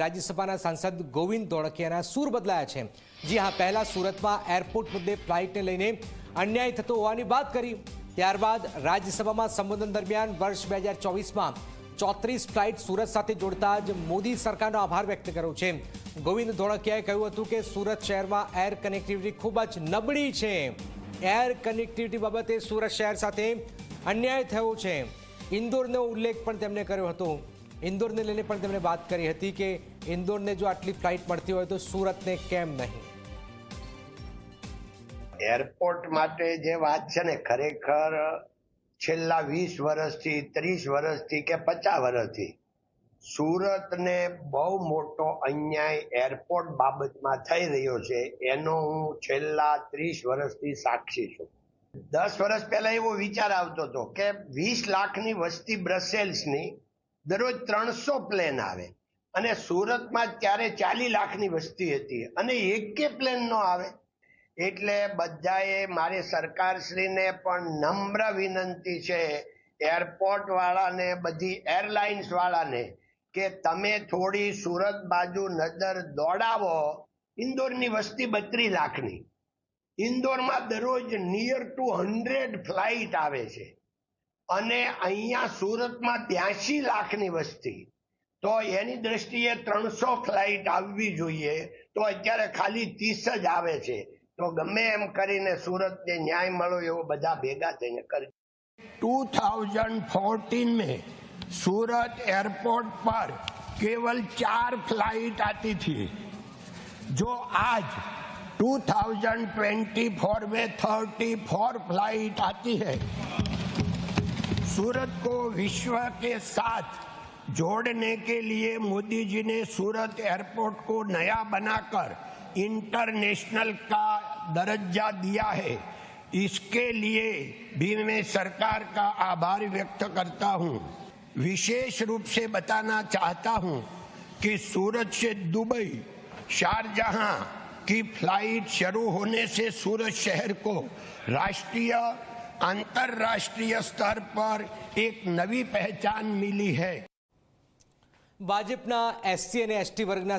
રાજ્યસભાના સાંસદ ગોવિંદ ધોળકિયાના સૂર બદલાયા છે. જી હા, પહેલા સુરતમાં એરપોર્ટ મુદ્દે ફ્લાઇટને લઈને અન્યાય થતો હોવાની વાત કરી. ત્યારબાદ રાજ્યસભામાં સંબોધન દરમિયાન વર્ષ બે હજાર ચોવીસમાં ચોત્રીસ ફ્લાઇટ સુરત સાથે જોડતા જ મોદી સરકારનો આભાર વ્યક્ત કર્યો છે. ગોવિંદ ધોળકિયાએ કહ્યું હતું કે સુરત શહેરમાં એર કનેક્ટિવિટી ખૂબ જ નબળી છે. એર કનેક્ટિવિટી બાબતે સુરત શહેર સાથે અન્યાય થયો છે. ઇન્દોરનો ઉલ્લેખ પણ તેમણે કર્યો હતો. ઇન્દોરને લઈને પણ તેમણે વાત કરી હતી કે ઇન્દોરને જો આટલી ફ્લાઇટ મળતી હોય તો સુરતને કેમ નહીં? એરપોર્ટ માટે જે વાત છે ને, ખરેખર છેલ્લા વીસ વર્ષથી, ત્રીસ વર્ષથી કે પચાસ વર્ષથી સુરતને બહુ મોટો અન્યાય એરપોર્ટ બાબતમાં થઈ રહ્યો છે, એનો હું છેલ્લા ત્રીસ વર્ષથી સાક્ષી છું. દસ વર્ષ પહેલા એવો વિચાર આવતો હતો કે વીસ લાખની વસ્તી બ્રસેલ્સની દરરોજ ત્રણસો પ્લેન આવે. અને સુરતમાં ત્યારે ચાલી લાખની વસ્તી હતી. અને એકે પ્લેન નો આવે. એટલે બધાએ, મારી સરકારશ્રીને પણ નમ્ર વિનંતી છે એરપોર્ટ વાળાને બધી એરલાઇન્સ વાળાને કે તમે થોડી સુરત બાજુ નજર દોડાવો. ઇન્દોરની વસ્તી બત્રીસ લાખની. ઇન્દોરમાં દરરોજ નિયર ટુ હંડ્રેડ ફ્લાઇટ આવે છે. અને અહીંયા સુરતમાં ત્યાસી લાખની વસ્તી તો એની દ્રષ્ટિએ ત્રણસો ફ્લાઇટ આવવી જોઈએ તો અત્યારે ખાલી ત્રીસ જ આવે છે તો ગમે એમ કરીને સુરતને ન્યાય મળો એવો બધા ભેગા થઈને કરજો 2014 में सूरत एयरपोर्ट पर केवल चार फ्लाइट आती थी जो आज 2024 में 34 फ्लाइट आती है सूरत को विश्व के साथ जोड़ने के लिए मोदी जी ने सूरत एयरपोर्ट को नया बनाकर इंटरनेशनल का दर्जा दिया है। इसके लिए भी मैं सरकार का आभार व्यक्त करता हूँ। विशेष रूप से बताना चाहता हूँ कि सूरत से दुबई, शारजहां की फ़्लाइट शुरू होने से सूरत शहर को राष्ट्रीय આંતરરાષ્ટ્રીય સ્તર પર એક નવી પહેચાન મિલી હૈ ભાજપના એસસી અને એસટી વર્ગના